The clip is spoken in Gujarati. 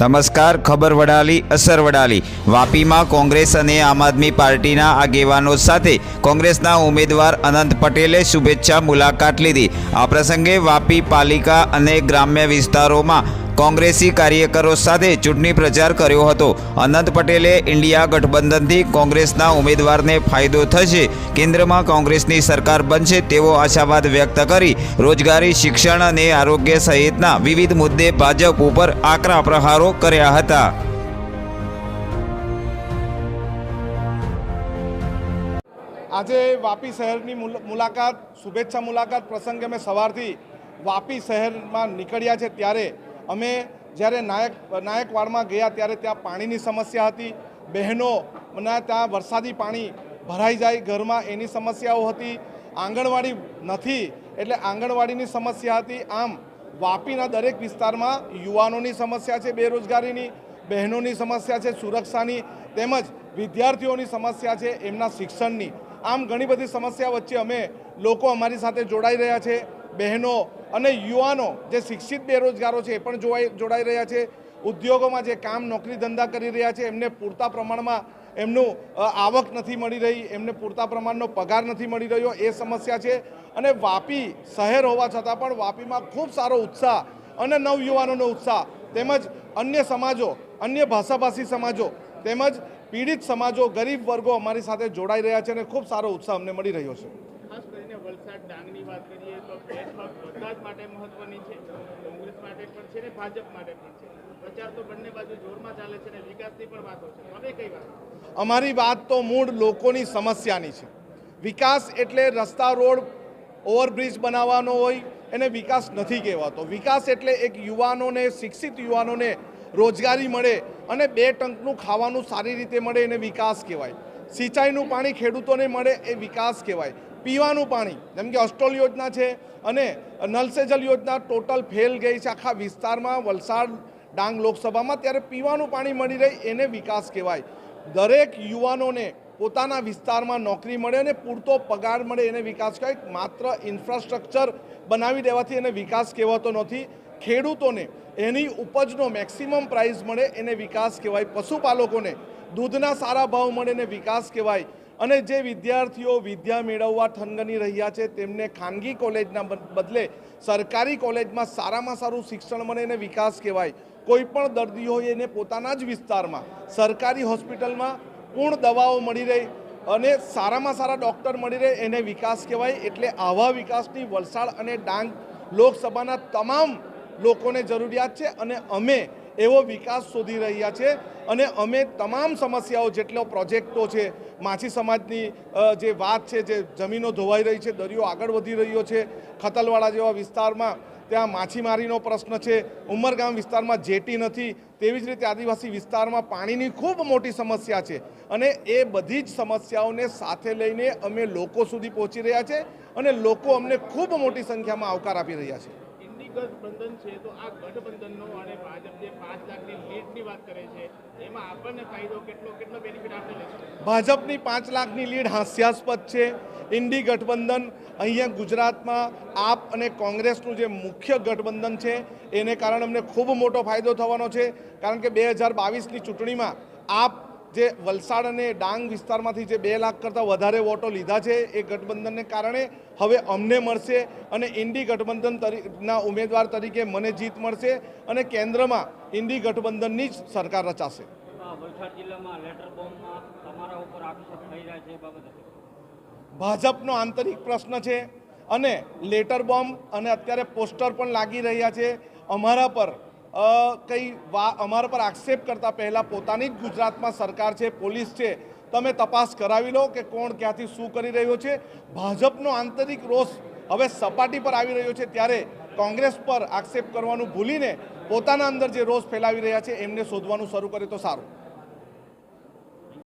નમસ્કાર, ખબર વડાલી, અસર વડાલી. વાપીમાં કોંગ્રેસ અને આમ આદમી પાર્ટીના આગેવાનો સાથે કોંગ્રેસના ઉમેદવાર અનંત પટેલે શુભેચ્છા મુલાકાત લીધી. આ પ્રસંગે વાપી પાલિકા અને ગ્રામ્ય વિસ્તારોમાં કોંગ્રેસી કાર્યકરો સાથે ચૂંટણી પ્રચાર કર્યો હતો. અનંત પટેલે ઇન્ડિયા ગઠબંધનથી કોંગ્રેસના ઉમેદવારને ફાયદો થશે. કેન્દ્રમાં કોંગ્રેસની સરકાર બનશે તેવો આશાવાદ વ્યક્ત કરી રોજગારી, શિક્ષણ અને આરોગ્ય સહિતના વિવિધ મુદ્દે ભાજપ ઉપર આકરા પ્રહારો કર્યા હતા. આજે વાપી શહેરની મુલ- મુલાકાત, શુભેચ્છા મુલાકાત પ્રસંગે અમે સવારથી વાપી શહેરમાં નીકળ્યા છે. ત્યારે અમે જ્યારે નાયક, નાયકવાડમાં ગયા ત્યારે ત્યાં પાણીની સમસ્યા હતી. બહેનો ના ત્યાં વરસાદી પાણી ભરાઈ જાય ઘરમાં એની સમસ્યાઓ હતી. આંગણવાડી નથી એટલે આંગણવાડીની સમસ્યા હતી. આમ વાપીના દરેક વિસ્તારમાં યુવાનોની સમસ્યા છે બેરોજગારીની, બહેનોની સમસ્યા છે સુરક્ષાની, તેમજ વિદ્યાર્થીઓની સમસ્યા છે એમના શિક્ષણની. આમ ઘણી બધી સમસ્યા વચ્ચે અમે લોકો અમારી સાથે જોડાઈ રહ્યા છે. બહેનો અને યુવાનો જે શિક્ષિત બેરોજગારો છે એ પણ જોવાઈ જોડાઈ રહ્યા છે. ઉદ્યોગોમાં જે કામ નોકરી ધંધા કરી રહ્યા છે, એમને પૂરતા પ્રમાણમાં એમનું આવક નથી મળી રહી, એમને પૂરતા પ્રમાણનો પગાર નથી મળી રહ્યો એ સમસ્યા છે. અને વાપી શહેર હોવા છતાં પણ વાપીમાં ખૂબ સારો ઉત્સાહ અને નવયુવાનોનો ઉત્સાહ તેમજ અન્ય સમાજો, અન્ય ભાષાભાષી સમાજો તેમજ પીડિત સમાજો, ગરીબ વર્ગો અમારી સાથે જોડાઈ રહ્યા છે અને ખૂબ સારો ઉત્સાહ અમને મળી રહ્યો છે. વાત કરીએ તો બેઠક બધા જ માટે મહત્વની છે. કોંગ્રેસ માટે પણ છે ને ભાજપ માટે પણ છે. પ્રચાર તો બંને બાજુ જોરમાં ચાલે છે ને વિકાસની પણ વાતો છે. હવે કઈ વાત? અમારી વાત તો મૂળ લોકોની સમસ્યાની છે. વિકાસ એટલે રસ્તા રોડ, ઓવરબ્રિજ બનાવવાનો હોય, એને વિકાસ નથી કહેવાતો. વિકાસ એટલે એક યુવાનોને, શિક્ષિત યુવાનોને રોજગારી મળે અને બે ટંકનું ખાવાનું સારી રીતે મળે એને વિકાસ કહેવાય. સિંચાઈનું પાણી ખેડૂતોને મળે એ વિકાસ કહેવાય. પીવાનું પાણી, જેમ કે અસ્ટોલ યોજના છે અને નલસેજલ જલ યોજના ટોટલ ફેલ ગઈ છે આખા વિસ્તારમાં, વલસાડ ડાંગ લોકસભામાં, ત્યારે પીવાનું પાણી મળી રહે એને વિકાસ કહેવાય. દરેક યુવાનોને પોતાના વિસ્તારમાં નોકરી મળે અને પૂરતો પગાર મળે એને વિકાસ કહેવાય. માત્ર ઇન્ફ્રાસ્ટ્રક્ચર બનાવી દેવાથી એને વિકાસ કહેવાતો નથી. ખેડૂતોને એની ઉપજનો મેક્સિમમ પ્રાઇસ મળે, એને વિકાસ કહેવાય. પશુપાલકોને દૂધના સારા ભાવ મળે, એને વિકાસ કહેવાય. અને જે વિદ્યાર્થીઓ વિદ્યા મેળવવા ઠનગની રહ્યા છે, તેમને ખાનગી કોલેજના બદલે સરકારી કોલેજમાં સારામાં સારું શિક્ષણ મળે એને વિકાસ કહેવાય. કોઈ પણ દર્દી હોય એને પોતાના જ વિસ્તારમાં, સરકારી હોસ્પિટલમાં પૂર્ણ દવાઓ મળી રહે અને સારામાં સારા ડૉક્ટર મળી રહે એને વિકાસ કહેવાય. એટલે આવા વિકાસની વલસાડ અને ડાંગ લોકસભાના તમામ લોકોને જરૂરિયાત છે અને અમે એવો વિકાસ શોધી રહ્યા છે અને અમે તમામ સમસ્યાઓ જેટલો પ્રોજેક્ટો છે, માછી સમાજની જે વાત છે, જે જમીનો ધોવાઈ રહી છે, દરિયો આગળ વધી રહ્યો છે ખતલવાડા જેવા વિસ્તારમાં ત્યાં માછીમારીનો પ્રશ્ન છે, ઉમરગામ વિસ્તારમાં જેટી નથી, તેવી જ રીતે આદિવાસી વિસ્તારમાં પાણીની ખૂબ મોટી સમસ્યા છે. અને એ બધી જ સમસ્યાઓને સાથે લઈને અમે લોકો સુધી પહોંચી રહ્યા છે અને લોકો અમને ખૂબ મોટી સંખ્યામાં આવકાર આપી રહ્યા છે. ગઠબંધન છે, તો આ ગઠબંધનનો અને ભાજપ જે પાંચ લાખની લીડની વાત કરે છે, એમાં આપણને ફાયદો કેટલો કેટલો બેનિફિટ આપણે ભાજપની પાંચ લાખની લીડ હાસ્યાસ્પદ છે. ઇન્ડી ગઠબંધન અહીંયા ગુજરાતમાં આપ અને કોંગ્રેસનું જે મુખ્ય ગઠબંધન છે, એને કારણે અમને ખૂબ મોટો ફાયદો થવાનો છે. કારણ કે બે હજાર બાવીસની ચૂંટણીમાં આપ જે વલસાડ અને ડાંગ વિસ્તારમાંથી જે બે લાખ કરતાં વધારે વોટો લીધા છે એ ગઠબંધનને કારણે હવે અમને મળશે અને ઇન્ડી ગઠબંધન તરીના ઉમેદવાર તરીકે મને જીત મળશે અને કેન્દ્રમાં ઇન્ડી ગઠબંધનની જ સરકાર રચાશે. ભાજપનો આંતરિક પ્રશ્ન છે અને લેટર બોમ્બ અને અત્યારે પોસ્ટર પણ લાગી રહ્યા છે. અમારા પર કંઈ વા, અમારા પર આક્ષેપ કરતાં પહેલાં પોતાની જ ગુજરાતમાં સરકાર છે, પોલીસ છે, તમે તપાસ કરાવી લો કે કોણ ક્યાંથી શું કરી રહ્યો છે. ભાજપનો આંતરિક રોષ હવે સપાટી પર આવી રહ્યો છે ત્યારે કોંગ્રેસ પર આક્ષેપ કરવાનું ભૂલીને પોતાના અંદર જે રોષ ફેલાવી રહ્યા છે એમને શોધવાનું શરૂ કરે તો સારું.